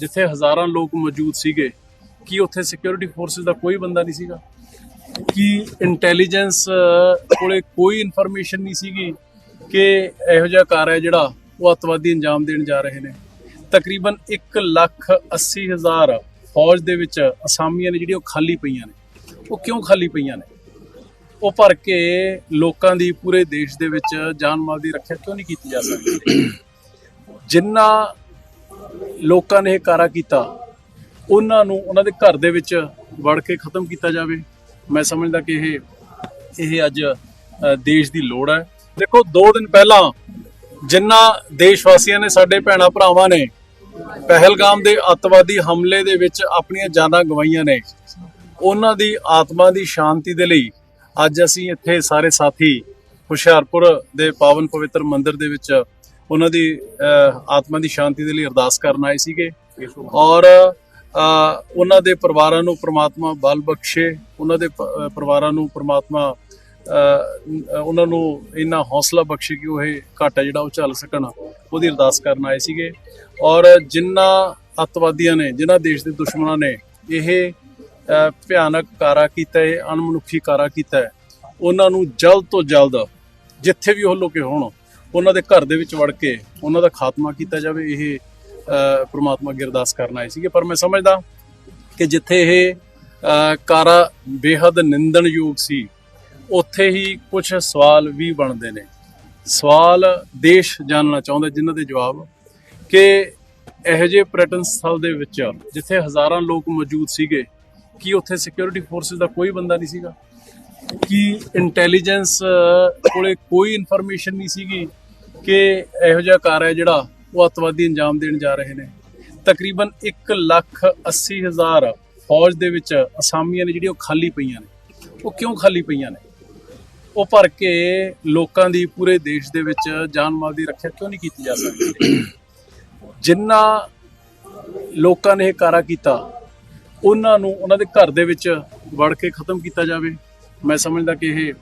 ਜਿੱਥੇ ਹਜ਼ਾਰਾਂ ਲੋਕ ਮੌਜੂਦ ਸੀਗੇ, ਕੀ ਉੱਥੇ ਸਿਕਿਉਰਿਟੀ ਫੋਰਸਸ ਦਾ ਕੋਈ ਬੰਦਾ ਨਹੀਂ ਸੀਗਾ? ਕੀ ਇੰਟੈਲੀਜੈਂਸ ਕੋਲੇ ਕੋਈ ਇਨਫੋਰਮੇਸ਼ਨ ਨਹੀਂ ਸੀਗੀ ਕਿ ਇਹੋ ਜਿਹਾ ਕਾਰ ਹੈ ਜਿਹੜਾ ਉਹ ਅੱਤਵਾਦੀ ਅੰਜਾਮ ਦੇਣ ਜਾ ਰਹੇ ਨੇ? ਤਕਰੀਬਨ 1 ਲੱਖ 80 ਹਜ਼ਾਰ ਫੌਜ ਦੇ ਵਿੱਚ ਅਸਾਮੀਆਂ ਨੇ ਜਿਹੜੀਆਂ ਉਹ ਖਾਲੀ ਪਈਆਂ ਨੇ। ਉਹ ਕਿਉਂ ਖਾਲੀ ਪਈਆਂ ਨੇ? ਉਹ ਭਰ ਕੇ ਲੋਕਾਂ ਦੀ ਪੂਰੇ ਦੇਸ਼ ਦੇ ਵਿੱਚ ਜਾਨ ਮਾਲ ਦੀ ਰੱਖਿਆ ਕਿਉਂ ਨਹੀਂ ਕੀਤੀ ਜਾ ਸਕਦੀ? ਜਿੰਨਾ ਲੋਕਾਂ ਨੇ ਇਹ ਕਾਰਾ ਕੀਤਾ, ਉਹਨਾਂ ਨੂੰ ਉਹਨਾਂ ਦੇ ਘਰ ਦੇ ਵਿੱਚ ਵੜ ਕੇ ਖਤਮ ਕੀਤਾ ਜਾਵੇ। ਮੈਂ ਸਮਝਦਾ ਕਿ ਇਹ ਇਹ ਅੱਜ ਦੇਸ਼ ਦੀ ਲੋੜ ਹੈ। ਦੇਖੋ 2 ਦਿਨ ਪਹਿਲਾਂ ਜਿੰਨਾ ਦੇਸ਼ ਵਾਸੀਆਂ ਨੇ ਸਾਡੇ ਭੈਣਾ ਭਰਾਵਾਂ ਨੇ ਪਹਿਲਗਾਮ ਦੇ ਅੱਤਵਾਦੀ ਹਮਲੇ ਦੇ ਵਿੱਚ ਆਪਣੀਆਂ ਜਾਨਾਂ ਗਵਾਈਆਂ ਨੇ, ਉਹਨਾਂ ਦੀ ਆਤਮਾ ਦੀ ਸ਼ਾਂਤੀ ਦੇ ਲਈ ਅੱਜ ਅਸੀਂ ਇੱਥੇ ਸਾਰੇ ਸਾਥੀ ਹੁਸ਼ਿਆਰਪੁਰ ਦੇ ਪਾਵਨ ਪਵਿੱਤਰ ਮੰਦਿਰ ਦੇ ਵਿੱਚ ਉਹਨਾਂ ਦੀ ਆਤਮਾ ਦੀ ਸ਼ਾਂਤੀ ਦੇ ਲਈ ਅਰਦਾਸ ਕਰਨ ਆਏ ਸੀਗੇ। ਔਰ ਉਹਨਾਂ ਦੇ ਪਰਿਵਾਰਾਂ ਨੂੰ ਪ੍ਰਮਾਤਮਾ ਬਲ ਬਖਸ਼ੇ, ਉਹਨਾਂ ਦੇ ਪਰਿਵਾਰਾਂ ਨੂੰ ਪ੍ਰਮਾਤਮਾ ਉਹਨਾਂ ਨੂੰ ਇੰਨਾ ਹੌਸਲਾ ਬਖਸ਼ੇ ਕਿ ਉਹ ਇਹ ਘਾਟਾ ਜਿਹੜਾ ਉਹ ਚੱਲ ਸਕਣ, ਉਹਦੀ ਅਰਦਾਸ ਕਰਨ ਆਏ ਸੀਗੇ। ਔਰ ਜਿਨ੍ਹਾਂ ਅੱਤਵਾਦੀਆਂ ਨੇ ਜਿਨ੍ਹਾਂ ਦੇਸ਼ ਦੇ ਦੁਸ਼ਮਣਾਂ ਨੇ ਇਹ ਭਿਆਨਕ ਕਾਰਾ ਕੀਤਾ ਹੈ ਅਣਮਨੁੱਖੀ ਕਾਰਾ ਕੀਤਾ ਹੈ ਉਹਨਾਂ ਨੂੰ ਜਲਦ ਤੋਂ ਜਲਦ ਜਿੱਥੇ ਵੀ ਉਹ ਲੋਕੇ ਹੋਣ ਉਹਨਾਂ ਦੇ ਘਰ ਦੇ ਵਿੱਚ ਵੜ ਕੇ ਉਹਨਾਂ ਦਾ ਖਾਤਮਾ ਕੀਤਾ ਜਾਵੇ ਇਹ ਅ, ਪ੍ਰਮਾਤਮਾ ਅੱਗੇ ਅਰਦਾਸ ਕਰਨ ਆਏ ਸੀਗੇ। ਪਰ ਮੈਂ ਸਮਝਦਾ ਕਿ ਜਿੱਥੇ ਇਹ ਕਾਰਾ ਬੇਹੱਦ ਨਿੰਦਣਯੋਗ ਸੀ ਉੱਥੇ ਹੀ ਕੁਝ ਸਵਾਲ ਵੀ ਬਣਦੇ ਨੇ। ਸਵਾਲ ਦੇਸ਼ ਜਾਣਨਾ ਚਾਹੁੰਦਾ ਜਿਨ੍ਹਾਂ ਦੇ ਜਵਾਬ ਕਿ ਇਹੋ ਜਿਹੇ ਪਰਯਟਨ ਸਥਲ ਦੇ ਵਿੱਚ ਜਿੱਥੇ ਹਜ਼ਾਰਾਂ ਲੋਕ ਮੌਜੂਦ ਸੀਗੇ ਕੀ ਉੱਥੇ ਸਿਕਿਉਰਿਟੀ ਫੋਰਸਸ ਦਾ ਕੋਈ ਬੰਦਾ ਨਹੀਂ ਸੀਗਾ? ਕਿ ਇੰਟੈਲੀਜੈਂਸ ਕੋਲੇ ਕੋਈ ਇਨਫੋਰਮੇਸ਼ਨ ਨਹੀਂ ਸੀਗੀ ਕਿ ਇਹੋ ਜਿਹਾ ਕਾਰ ਹੈ ਜਿਹੜਾ ਉਹ ਅੱਤਵਾਦੀ ਅੰਜਾਮ ਦੇਣ ਜਾ ਰਹੇ ਨੇ। ਤਕਰੀਬਨ 1 ਲੱਖ 80 ਹਜ਼ਾਰ ਫੌਜ ਦੇ ਵਿੱਚ ਅਸਾਮੀਆਂ ਨੇ ਜਿਹੜੀਆਂ ਉਹ ਖਾਲੀ ਪਈਆਂ ਨੇ। ਉਹ ਕਿਉਂ ਖਾਲੀ ਪਈਆਂ ਨੇ? ਉਹ ਭਰ ਕੇ ਲੋਕਾਂ ਦੀ ਪੂਰੇ ਦੇਸ਼ ਦੇ ਵਿੱਚ ਜਾਨ ਮਾਲ ਦੀ ਰੱਖਿਆ ਕਿਉਂ ਨਹੀਂ ਕੀਤੀ ਜਾ ਸਕਦੀ? ਜਿੰਨਾ ਲੋਕਾਂ ਨੇ ਇਹ ਕਾਰਾ ਕੀਤਾ, ਉਹਨਾਂ ਨੂੰ, ਉਹਨਾਂ ਦੇ ਘਰ ਦੇ ਵਿੱਚ ਵੜ ਕੇ ਖਤਮ ਕੀਤਾ ਜਾਵੇ। ਮੈਂ ਸਮਝਦਾ ਕਿ ਇਹ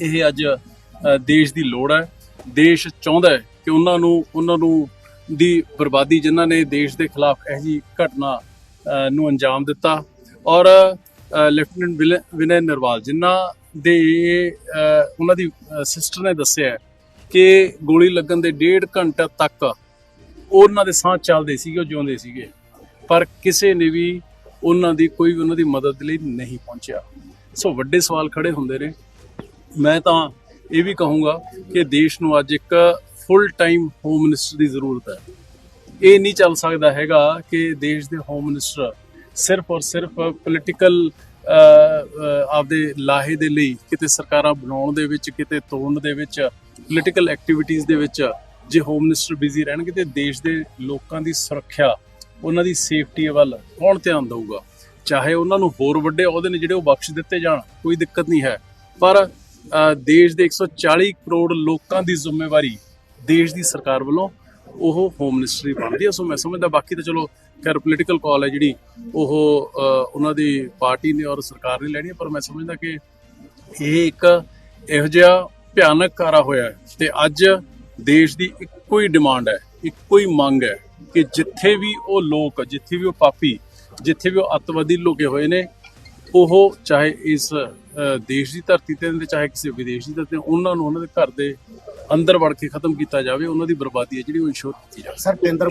ਇਹ ਅੱਜ ਦੇਸ਼ ਦੀ ਲੋੜ ਹੈ। ਦੇਸ਼ ਚਾਹੁੰਦਾ ਹੈ ਕਿ ਉਹਨਾਂ ਨੂੰ ਉਹਨਾਂ ਨੂੰ ਦੀ ਬਰਬਾਦੀ ਜਿਨ੍ਹਾਂ ਨੇ ਦੇਸ਼ ਦੇ ਖਿਲਾਫ ਇਹੋ ਜਿਹੀ ਘਟਨਾ ਨੂੰ ਅੰਜਾਮ ਦਿੱਤਾ। ਔਰ ਲੈਫਟੀਨੈਂਟ ਵਿਲੇ- ਵਿਨੈ ਨਰਵਾਲ ਜਿਨ੍ਹਾਂ ਦੇ ਉਹਨਾਂ ਦੀ ਸਿਸਟਰ ਨੇ ਦੱਸਿਆ ਕਿ ਗੋਲੀ ਲੱਗਣ ਦੇ ਡੇਢ ਘੰਟਾ ਤੱਕ ਉਹਨਾਂ ਦੇ ਸਾਹ ਚੱਲਦੇ ਸੀਗੇ, ਉਹ ਜਿਉਂਦੇ ਸੀਗੇ। ਪਰ ਕਿਸੇ ਨੇ ਵੀ ਉਹਨਾਂ ਦੀ ਕੋਈ ਵੀ ਉਹਨਾਂ ਦੀ ਮਦਦ ਲਈ ਨਹੀਂ ਪਹੁੰਚਿਆ। ਸੋ ਵੱਡੇ ਸਵਾਲ ਖੜੇ ਹੁੰਦੇ ਨੇ। ਮੈਂ ਤਾਂ ਇਹ ਵੀ ਕਹੂੰਗਾ ਕਿ ਦੇਸ਼ ਨੂੰ ਅੱਜ ਇੱਕ ਫੁੱਲ ਟਾਈਮ ਹੋਮ ਮਿਨਿਸਟਰ ਦੀ ਜ਼ਰੂਰਤ ਹੈ। ਇਹ ਨਹੀਂ ਚੱਲ ਸਕਦਾ ਹੈਗਾ ਕਿ ਦੇਸ਼ ਦੇ ਹੋਮ ਮਿਨਿਸਟਰ ਸਿਰਫ ਔਰ ਸਿਰਫ ਪੋਲੀਟੀਕਲ ਆਪਦੇ ਲਾਹੇ ਦੇ ਲਈ ਕਿਤੇ ਸਰਕਾਰਾਂ ਬਣਾਉਣ ਦੇ ਵਿੱਚ, ਕਿਤੇ ਤੋੜਨ ਦੇ ਵਿੱਚ ਪੋਲੀਟੀਕਲ ਐਕਟੀਵਿਟੀਜ਼ ਦੇ ਵਿੱਚ ਜੇ ਹੋਮ ਮਿਨਿਸਟਰ ਬਿਜ਼ੀ ਰਹਿਣਗੇ ਤੇ ਦੇਸ਼ ਦੇ ਲੋਕਾਂ ਦੀ ਸੁਰੱਖਿਆ, ਉਹਨਾਂ ਦੀ ਸੇਫਟੀ ਵੱਲ ਕੌਣ ਧਿਆਨ ਦੇਊਗਾ? ਚਾਹੇ ਉਹਨਾਂ ਨੂੰ ਹੋਰ ਵੱਡੇ ਅਹੁਦੇ ਨੇ ਜਿਹੜੇ ਉਹ ਬਖਸ਼ ਦਿੱਤੇ ਜਾਣ, ਕੋਈ ਦਿੱਕਤ ਨਹੀਂ ਹੈ। ਪਰ ਦੇਸ਼ ਦੇ 140 ਕਰੋੜ ਲੋਕਾਂ ਦੀ ਜ਼ਿੰਮੇਵਾਰੀ ਦੇਸ਼ ਦੀ ਸਰਕਾਰ ਵੱਲੋਂ ਉਹ ਹੋਮ ਮਿਨਿਸਟਰੀ ਬਣਦੀ ਹੈ। ਸੋ ਮੈਂ ਸਮਝਦਾ, ਬਾਕੀ ਤਾਂ ਚਲੋ ਖੈਰ ਪੋਲੀਟੀਕਲ ਕਾਲ ਹੈ ਜਿਹੜੀ, ਉਹ ਉਹਨਾਂ ਦੀ ਪਾਰਟੀ ਨੇ ਔਰ ਸਰਕਾਰ ਨੇ ਲੈਣੀ ਹੈ। ਪਰ ਮੈਂ ਸਮਝਦਾ ਕਿ ਇਹ ਇੱਕ ਇਹੋ ਜਿਹਾ ਭਿਆਨਕ ਕਾਰਾ ਹੋਇਆ ਹੈ ਤੇ ਅੱਜ ਦੇਸ਼ ਦੀ ਇੱਕੋ ਹੀ ਡਿਮਾਂਡ ਹੈ, ਇੱਕੋ ਹੀ ਮੰਗ ਹੈ ਕਿ ਜਿੱਥੇ ਵੀ ਉਹ ਲੋਕ, ਜਿੱਥੇ ਵੀ ਉਹ ਪਾਪੀ ਜਿੱਥੇ ਵੀ ਉਹ ਅੱਤਵਾਦੀ ਲੁਕੇ ਹੋਏ ਨੇ ਉਹ ਚਾਹੇ ਇਸ ਅ, ਦੇਸ਼ ਦੀ ਧਰਤੀ ਤੇ ਨੇ ਚਾਹੇ ਕਿਸੇ ਵਿਦੇਸ਼ ਦੀ ਧਰਤੀ ਉਹਨਾਂ ਨੂੰ ਉਹਨਾਂ ਦੇ ਘਰ ਦੇ ਅੰਦਰ ਵੜ ਕੇ ਖਤਮ ਕੀਤਾ ਜਾਵੇ ਉਹਨਾਂ ਦੀ ਬਰਬਾਦੀ ਹੈ ਜਿਹੜੀ ਉਹ ਇਨਸ਼ੋਰ ਕੀਤੀ ਜਾਵੇ। ਸਰ ਕੇਂਦਰ